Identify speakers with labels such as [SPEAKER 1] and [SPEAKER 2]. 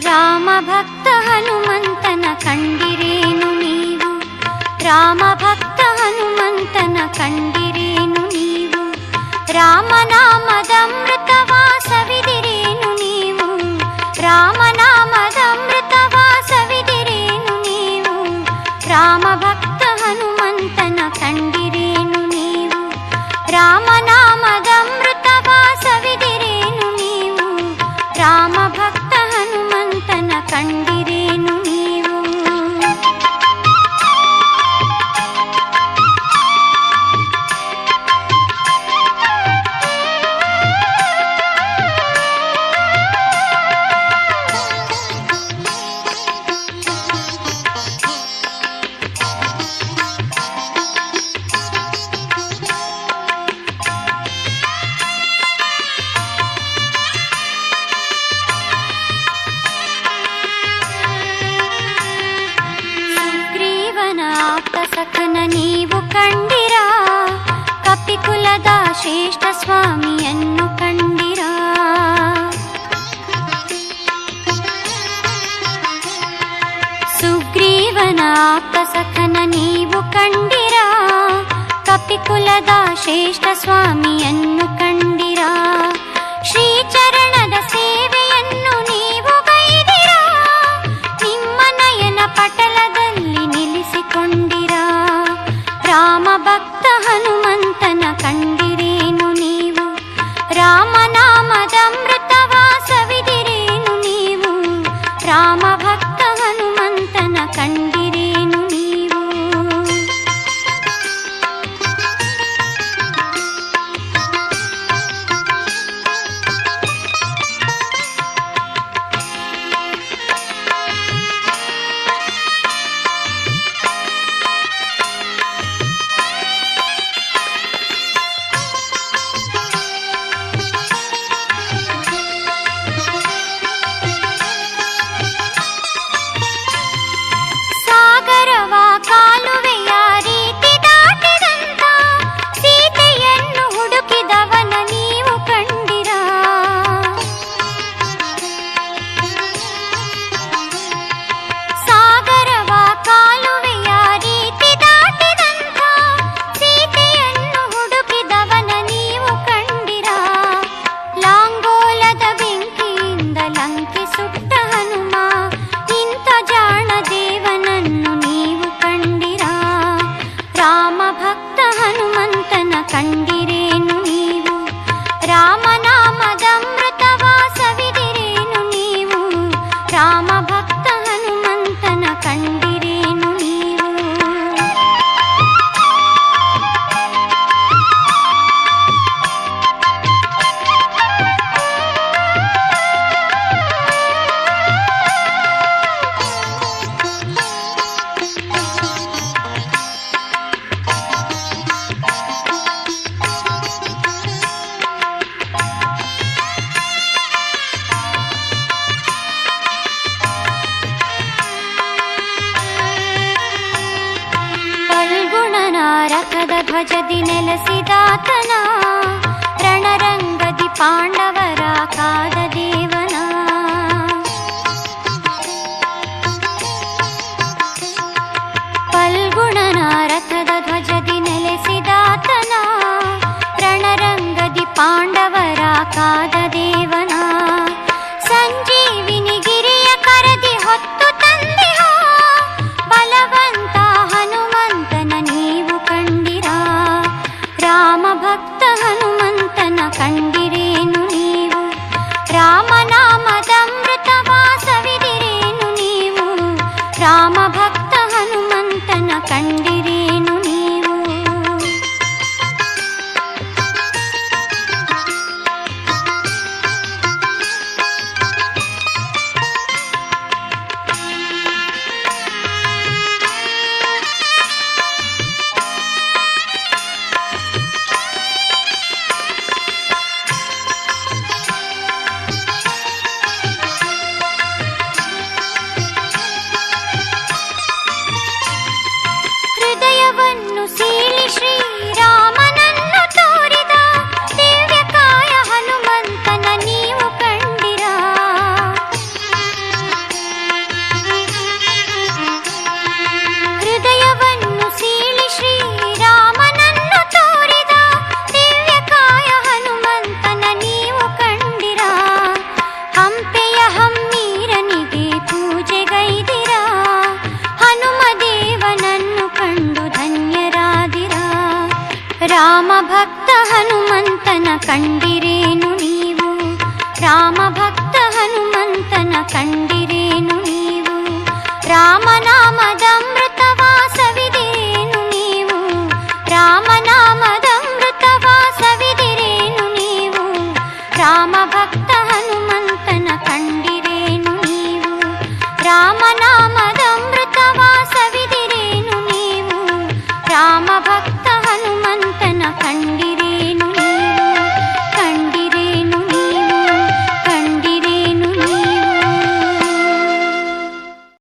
[SPEAKER 1] ರಾಮಭಕ್ತ ಹನುಮಂತನ ಕಂಡಿರೇನು ನೀವು ರಾಮಭಕ್ತ ಹನುಮಂತನ ಕಂಡಿರೇನು ನೀವು ರಾಮನ ಶ್ರೇಷ್ಠ ಸ್ವಾಮಿಯನ್ನು ಕಂಡಿರ ಸುಗ್ರೀವನ ಸಖನ ನೀವು ಕಂಡಿರ ಕಪಿಕುಲದ ಶ್ರೇಷ್ಠ ಸ್ವಾಮಿಯನ್ನು కండి जदि नेलसिदाणरङ्गति पाण्डवराकाददि ರಾಮ ಭಕ್ತ ಹನುಮಂತನ ಕಂಡಿರೇನು ನೀವು ರಾಮ ಭಕ್ತ ಹನುಮಂತನ ಕಂಡಿರೇನು ನೀವು ರಾಮನಾಮದ